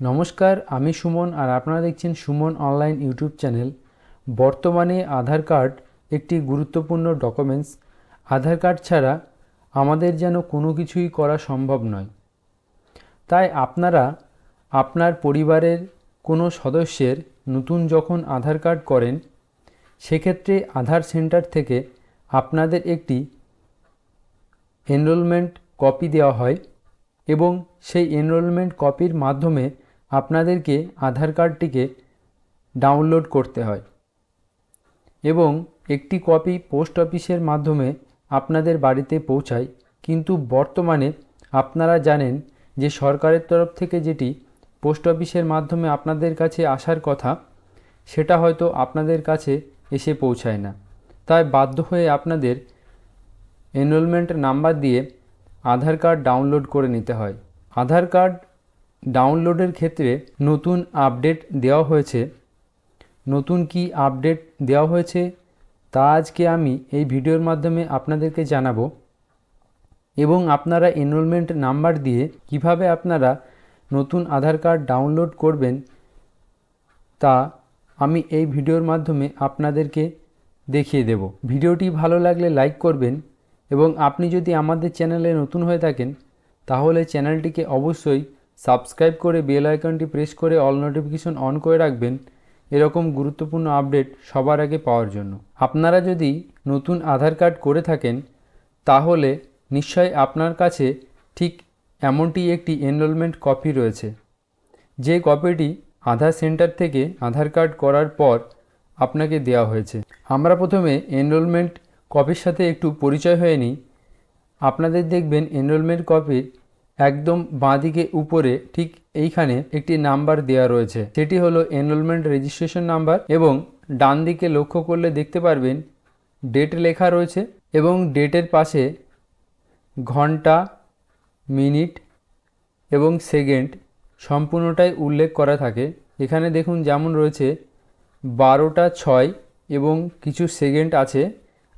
নমস্কার, আমি সুমন আর আপনারা দেখছেন সুমন অনলাইন ইউটিউব চ্যানেল। বর্তমানে আধার কার্ড একটি গুরুত্বপূর্ণ ডকুমেন্টস। আধার কার্ড ছাড়া আমাদের যেন কোনো কিছুই করা সম্ভব নয়। তাই আপনারা আপনার পরিবারের কোনো সদস্যের নতুন যখন আধার কার্ড করেন, সেক্ষেত্রে আধার সেন্টার থেকে আপনাদের একটি এনরোলমেন্ট কপি দেওয়া হয় এবং সেই এনরোলমেন্ট কপির মাধ্যমে আপনাদেরকে আধার কার্ডটিকে ডাউনলোড করতে হয় এবং একটি কপি পোস্ট অফিসের মাধ্যমে আপনাদের বাড়িতে পৌঁছায়। কিন্তু বর্তমানে আপনারা জানেন যে সরকারের তরফ থেকে যেটি পোস্ট অফিসের মাধ্যমে আপনাদের কাছে আসার কথা, সেটা হয়তো আপনাদের কাছে এসে পৌঁছায় না। তাই বাধ্য হয়ে আপনাদের এনরোলমেন্ট নাম্বার দিয়ে আধার কার্ড ডাউনলোড করে নিতে হয়। আধার কার্ড ডাউনলোডের ক্ষেত্রে নতুন আপডেট দেওয়া হয়েছে। নতুন কি আপডেট দেওয়া হয়েছে? তা আজকে আমি এই ভিডিওর মাধ্যমে আপনাদেরকে জানাব। এবং আপনারা এনরোলমেন্ট নাম্বার দিয়ে কীভাবে আপনারা নতুন আধার কার্ড ডাউনলোড করবেন, তা আমি এই ভিডিওর মাধ্যমে আপনাদেরকে দেখিয়ে দেব। ভিডিওটি ভালো লাগলে লাইক করবেন এবং আপনি যদি আমাদের চ্যানেলে নতুন হয়ে থাকেন, তাহলে চ্যানেলটিকে অবশ্যই সাবস্ক্রাইব করে বেল আইকনটি প্রেস করে অল নোটিফিকেশন অন করে রাখবেন। এরকম গুরুত্বপূর্ণ আপডেট সবার আগে পাওয়ার জন্য। আপনারা যদি নতুন আধার কার্ড করে থাকেন, তাহলে নিশ্চয় আপনার কাছে ঠিক এমনটি একটি এনরোলমেন্ট কপি রয়েছে। যে কপিটি আধার সেন্টার থেকে আধার কার্ড করার পর আপনাকে দেওয়া হয়েছে। আমরা প্রথমে এনরোলমেন্ট কপির সাথে একটু পরিচয় হয়ে নিই। আপনাদের দেখবেন এনরোলমেন্ট কপির একদম বাঁদিকে উপরে ঠিক এইখানে একটি নাম্বার দেওয়া রয়েছে। সেটি হলো এনরোলমেন্ট রেজিস্ট্রেশন নাম্বার এবং ডান দিকে লক্ষ্য করলে দেখতে পারবেন ডেট লেখা রয়েছে এবং ডেটের পাশে ঘণ্টা মিনিট এবং সেকেন্ড সম্পূর্ণটাই উল্লেখ করা থাকে। এখানে দেখুন যেমন রয়েছে বারোটা ছয় এবং কিছু সেকেন্ড আছে।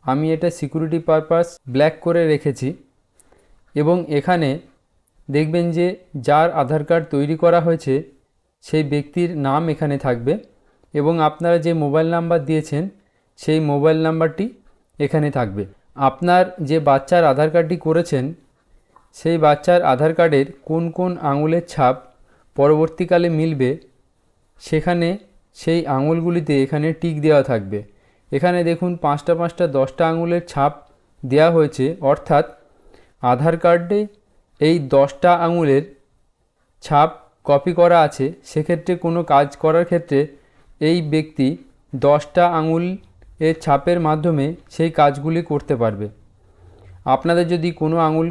আমি এটা সিকিউরিটি পারপাস ব্ল্যাক করে রেখেছি এবং এখানে দেখবেন যে যার আধার কার্ড তৈরি করা হয়েছে, সেই ব্যক্তির নাম এখানে থাকবে এবং আপনারা যে মোবাইল নাম্বার দিয়েছেন, সেই মোবাইল নাম্বারটি এখানে থাকবে। আপনার যে বাচ্চার আধার কার্ডটি করেছেন, সেই বাচ্চার আধার কার্ডের কোন কোন আঙুলের ছাপ পরবর্তীকালে মিলবে, সেখানে সেই আঙুলগুলিতে এখানে টিক দেওয়া থাকবে। এখানে দেখুন পাঁচটা পাঁচটা দশটা আঙুলের ছাপ দেওয়া হয়েছে, অর্থাৎ আধার কার্ডে এই দশটা আঙুলের ছাপ কপি করা আছে, সেক্ষেত্রে কোনো কাজ করার ক্ষেত্রে এই ব্যক্তি দশটা আঙুল এর ছাপের মাধ্যমে সেই কাজগুলি করতে পারবে। আপনাদের যদি কোনো আঙুল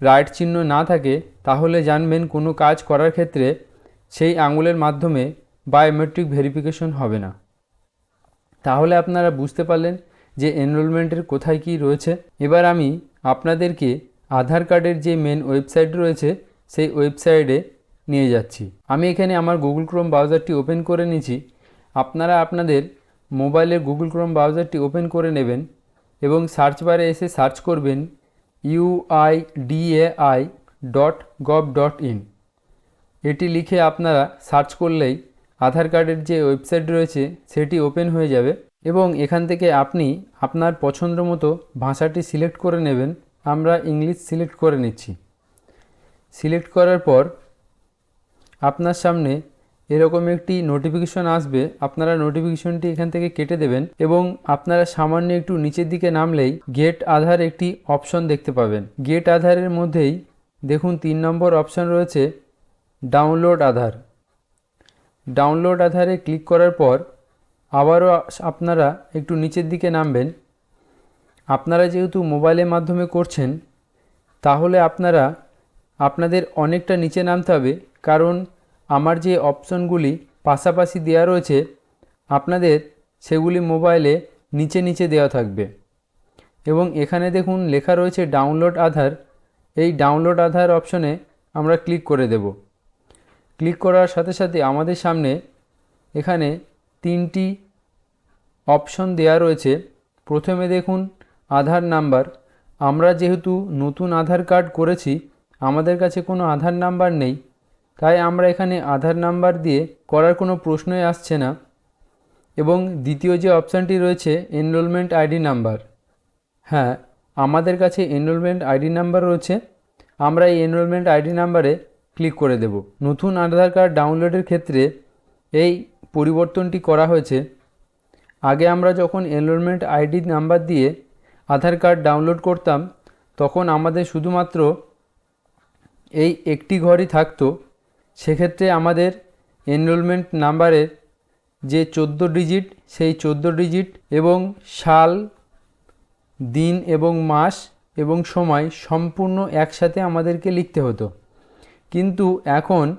রাইট চিহ্ন না থাকে, তাহলে জানবেন কোনো কাজ করার ক্ষেত্রে সেই আঙুলের মাধ্যমে বায়োমেট্রিক ভেরিফিকেশন হবে না। তাহলে আপনারা বুঝতে পারলেন যে এনরোলমেন্টের কোথায় কি রয়েছে। এবার আমি আপনাদেরকে আধার কার্ডের যে মেন ওয়েবসাইট রয়েছে, সেই ওয়েবসাইটে নিয়ে যাচ্ছি। আমি এখানে আমার গুগল ক্রোম ব্রাউজারটি ওপেন করে নিয়েছি। আপনারা আপনাদের মোবাইলের গুগল ক্রোম ব্রাউজারটি ওপেন করে নেবেন এবং সার্চ বারে এসে সার্চ করবেন UIDAI dot gov dot in এটি লিখে আপনারা সার্চ করলেই আধার কার্ডের যে ওয়েবসাইট রয়েছে, সেটি ওপেন হয়ে যাবে এবং এখান থেকে আপনি আপনার পছন্দ মতো ভাষাটি সিলেক্ট করে নেবেন। আমরা ইংলিশ সিলেক্ট করে নিচ্ছি। সিলেক্ট করার পর আপনার সামনে এরকম একটি নোটিফিকেশন আসবে। আপনারা নোটিফিকেশনটি এখান থেকে কেটে দেবেন এবং আপনারা সামান্য একটু নিচের দিকে নামলেই গেট আধার একটি অপশন দেখতে পাবেন। গেট আধারের মধ্যেই দেখুন তিন নম্বর অপশন রয়েছে ডাউনলোড আধার। ডাউনলোড আধারে ক্লিক করার পর আবারও আপনারা একটু নিচের দিকে নামবেন। আপনারা যেহেতু মোবাইলের মাধ্যমে করছেন, তাহলে আপনারা আপনাদের অনেকটা নিচে নামতে হবে, কারণ আমার যে অপশনগুলি পাশাপাশি দেওয়া রয়েছে, আপনাদের সেগুলি মোবাইলে নিচে নিচে দেওয়া থাকবে। এবং এখানে দেখুন লেখা রয়েছে ডাউনলোড আধার, এই ডাউনলোড আধার অপশনে আমরা ক্লিক করে দেব। ক্লিক করার সাথে সাথে আমাদের সামনে এখানে তিনটি অপশন দেওয়া রয়েছে। প্রথমে দেখুন আধার নাম্বার। আমরা যেহেতু নতুন আধার কার্ড করেছি, আমাদের কাছে কোনো আধার নাম্বার নেই, তাই আমরা এখানে আধার নাম্বার দিয়ে করার কোনো প্রশ্নই আসছে না। এবং দ্বিতীয় যে অপশানটি রয়েছে এনরোলমেন্ট আইডি নাম্বার। হ্যাঁ আমাদের কাছে এনরোলমেন্ট আইডি নাম্বার রয়েছে। আমরা এই এনরোলমেন্ট আইডি নাম্বারে ক্লিক করে দেব। নতুন আধার কার্ড ডাউনলোডের ক্ষেত্রে এই পরিবর্তনটি করা হয়েছে। আগে আমরা যখন এনরোলমেন্ট আইডি নাম্বার দিয়ে আধার কার্ড ডাউনলোড করতাম, তখন আমাদের শুধুমাত্র এই একটি ঘরই থাকতো। সেক্ষেত্রে আমাদের এনরোলমেন্ট নাম্বারের যে চোদ্দ ডিজিট সেই চোদ্দ ডিজিট এবং সাল, দিন এবং মাস এবং সময় সম্পূর্ণ একসাথে আমাদেরকে লিখতে হতো। কিন্তু এখন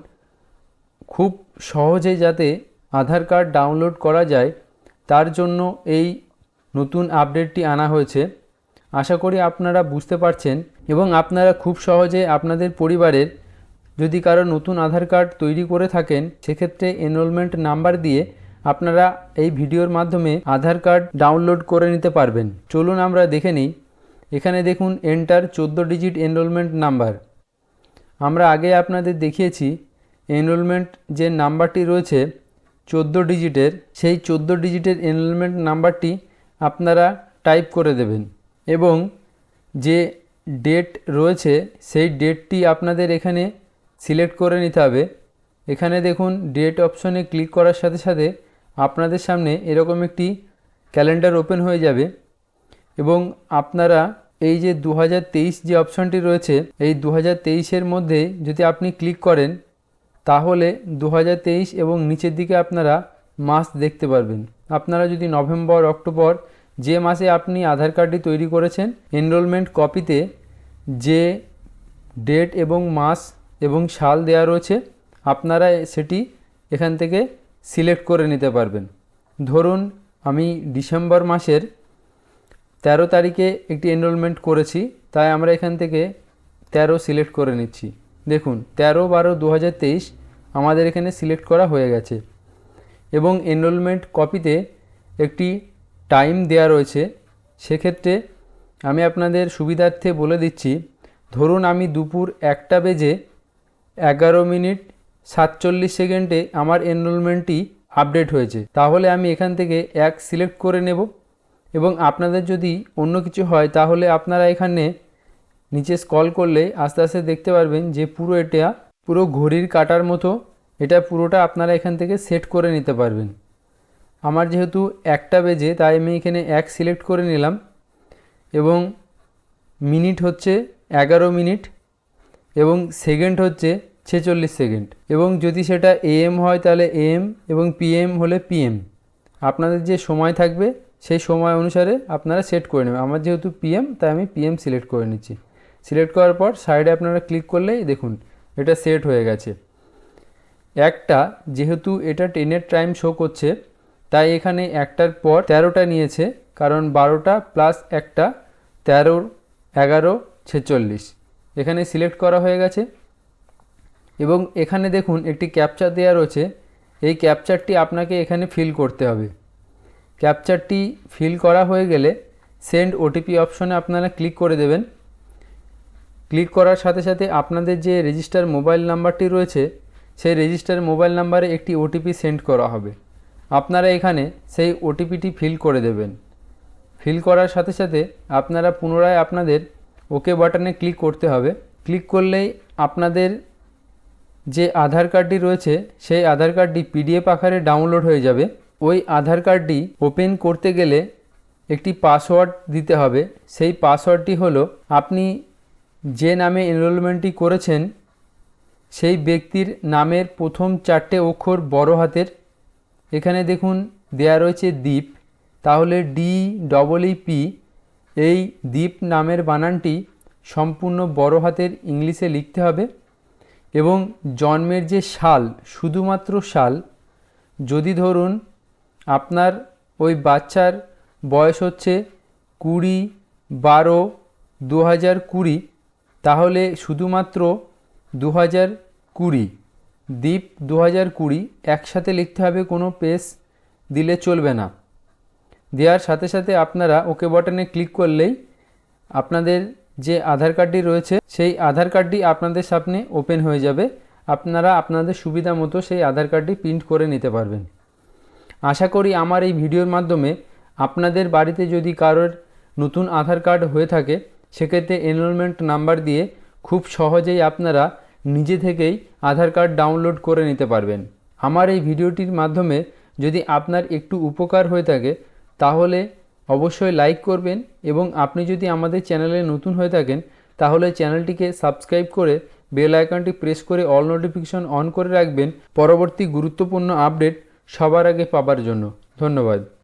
খুব সহজে যাতে আধার কার্ড ডাউনলোড করা যায়, তার জন্য এই নতুন আপডেটটি আনা হয়েছে। আশা করি আপনারা বুঝতে পারছেন এবং আপনারা খুব সহজে আপনাদের পরিবারের যদি কারও নতুন আধার কার্ড তৈরি করে থাকেন, সেক্ষেত্রে এনরোলমেন্ট নাম্বার দিয়ে আপনারা এই ভিডিওর মাধ্যমে আধার কার্ড ডাউনলোড করে নিতে পারবেন। চলুন আমরা দেখে নিই। এখানে দেখুন এন্টার চোদ্দ ডিজিট এনরোলমেন্ট নাম্বার আমরা আগে আপনাদের দেখিয়েছি এনরোলমেন্ট যে নাম্বারটি রয়েছে, চোদ্দ ডিজিটের সেই চোদ্দ ডিজিটের এনরোলমেন্ট নাম্বারটি আপনারা টাইপ করে দেবেন এবং যে ডেট রয়েছে সেই ডেটটি আপনাদের এখানে সিলেক্ট করে নিতে হবে। এখানে দেখুন ডেট অপশনে ক্লিক করার সাথে সাথে আপনাদের সামনে এরকম একটি ক্যালেন্ডার ওপেন হয়ে যাবে এবং আপনারা এই যে দু হাজার তেইশ যে অপশনটি রয়েছে, এই দু তেইশের মধ্যে যদি আপনি ক্লিক করেন, তাহলে দু হাজার তেইশ এবং নিচের দিকে আপনারা মাস দেখতে পারবেন। আপনারা যদি নভেম্বর, অক্টোবর যে মাসে আপনি আধার কার্ডটি তৈরি করেছেন এনরোলমেন্ট কপিতে যে ডেট এবং মাস এবং সাল দেওয়া রয়েছে, আপনারা সেটি এখান থেকে সিলেক্ট করে নিতে পারবেন। ধরুন, আমি ডিসেম্বর মাসের তেরো তারিখে একটি এনরোলমেন্ট করেছি, তাই আমরা এখান থেকে তেরো সিলেক্ট করে নিচ্ছি। দেখুন, তেরো বারো দু আমাদের এখানে সিলেক্ট করা হয়ে গেছে। এবং এনরোলমেন্ট কপিতে একটি টাইম দেয়া রয়েছে, সেক্ষেত্রে আমি আপনাদের সুবিধার্থে বলে দিচ্ছি, ধরুন আমি দুপুর একটা বেজে এগারো মিনিট সাতচল্লিশ সেকেন্ডে আমার এনরোলমেন্টটি আপডেট হয়েছে। তাহলে আমি এখান থেকে এক সিলেক্ট করে নেব এবং আপনাদের যদি অন্য কিছু হয়, তাহলে আপনারা এখানে নিচে স্কল করলে আস্তে আস্তে দেখতে পারবেন যে পুরো এটা পুরো ঘড়ির কাটার মতো এটা পুরোটা আপনারা এখান থেকে সেট করে নিতে পারবেন। আমার যেহেতু একটা বেজে, তাই আমি এখানে এক সিলেক্ট করে নিলাম এবং মিনিট হচ্ছে এগারো মিনিট এবং সেকেন্ড হচ্ছে ছেচল্লিশ সেকেন্ড এবং যদি সেটা এএম হয়, তাহলে এএম এবং পিএম হলে পিএম আপনাদের যে সময় থাকবে, সেই সময় অনুসারে আপনারা সেট করে নেবেন। আমার যেহেতু পিএম তাই আমি পিএম সিলেক্ট করে নিচ্ছি। সিলেক্ট করার পর সাইডে আপনারা ক্লিক করলেই দেখুন, এটা সেট হয়ে গেছে। একটা, যেহেতু এটা টেনের টাইম শো করছে, তাই এখানে একটার পর তেরোটা নিয়েছে, কারণ বারোটা প্লাস একটা, তেরোর এগারো, ছেচল্লিশ। এখানে সিলেক্ট করা হয়ে গেছে। এবং এখানে দেখুন, একটি ক্যাপচার দেওয়া রয়েছে। এই ক্যাপচারটি আপনাকে এখানে ফিল করতে হবে। ক্যাপচারটি ফিল করা হয়ে গেলে সেন্ড ওটিপি অপশনে আপনারা ক্লিক করে দেবেন। ক্লিক করার সাথে সাথে আপনাদের যে রেজিস্টার মোবাইল নাম্বারটি রয়েছে সেই রেজিস্টার মোবাইল নাম্বারে একটি ওটিপি সেন্ড করা হবে। আপনারা এখানে সেই ওটিপিটি ফিল করে দেবেন। ফিল করার সাথে সাথে আপনারা পুনরায় আপনাদের ওকে বাটনে ক্লিক করতে হবে। ক্লিক করলেই আপনাদের যে আধার কার্ডটি রয়েছে, সেই আধার কার্ডটি পিডিএফ আকারে ডাউনলোড হয়ে যাবে। ওই আধার কার্ডটি ওপেন করতে গেলে একটি পাসওয়ার্ড দিতে হবে। সেই পাসওয়ার্ডটি হলো, আপনি যে নামে এনরোলমেন্টটি করেছেন সেই ব্যক্তির নামের প্রথম চারটে অক্ষর বড় হাতের। এখানে দেখুন, দেয়া রয়েছে দ্বীপ। তাহলে ডি ডবল ই পি এই দ্বীপ নামের বানানটি সম্পূর্ণ বড় হাতের ইংলিশে লিখতে হবে। এবং জন্মের যে সাল, শুধুমাত্র সাল, যদি ধরুন আপনার ওই বাচ্চার বয়স হচ্ছে কুড়ি বারো দু হাজার কুড়ি, তাহলে শুধুমাত্র দু হাজার কুড়ি। দ্বীপ দু হাজার কুড়ি একসাথে লিখতে হবে, কোনো পেস দিলে চলবে না। দেওয়ার সাথে সাথে আপনারা ওকে বাটনে ক্লিক করলেই আপনাদের যে আধার কার্ডটি রয়েছে, সেই আধার কার্ডটি আপনাদের সামনে ওপেন হয়ে যাবে। আপনারা আপনাদের সুবিধা মতো সেই আধার কার্ডটি প্রিন্ট করে নিতে পারবেন। আশা করি আমার এই ভিডিওর মাধ্যমে আপনাদের বাড়িতে যদি কারোর নতুন আধার কার্ড হয়ে থাকে, সেক্ষেত্রে এনরোলমেন্ট নাম্বার দিয়ে খুব সহজেই আপনারা নিজে থেকেই আধার কার্ড ডাউনলোড করে নিতে পারবেন। আমার এই ভিডিওটির মাধ্যমে যদি আপনার একটু উপকার হয়ে থাকে, তাহলে অবশ্যই লাইক করবেন এবং আপনি যদি আমাদের চ্যানেলে নতুন হয়ে থাকেন, তাহলে চ্যানেলটিকে সাবস্ক্রাইব করে বেল আইকনটি প্রেস করে অল নোটিফিকেশন অন করে রাখবেন। পরবর্তী গুরুত্বপূর্ণ আপডেট সবার আগে পাবার জন্য। ধন্যবাদ।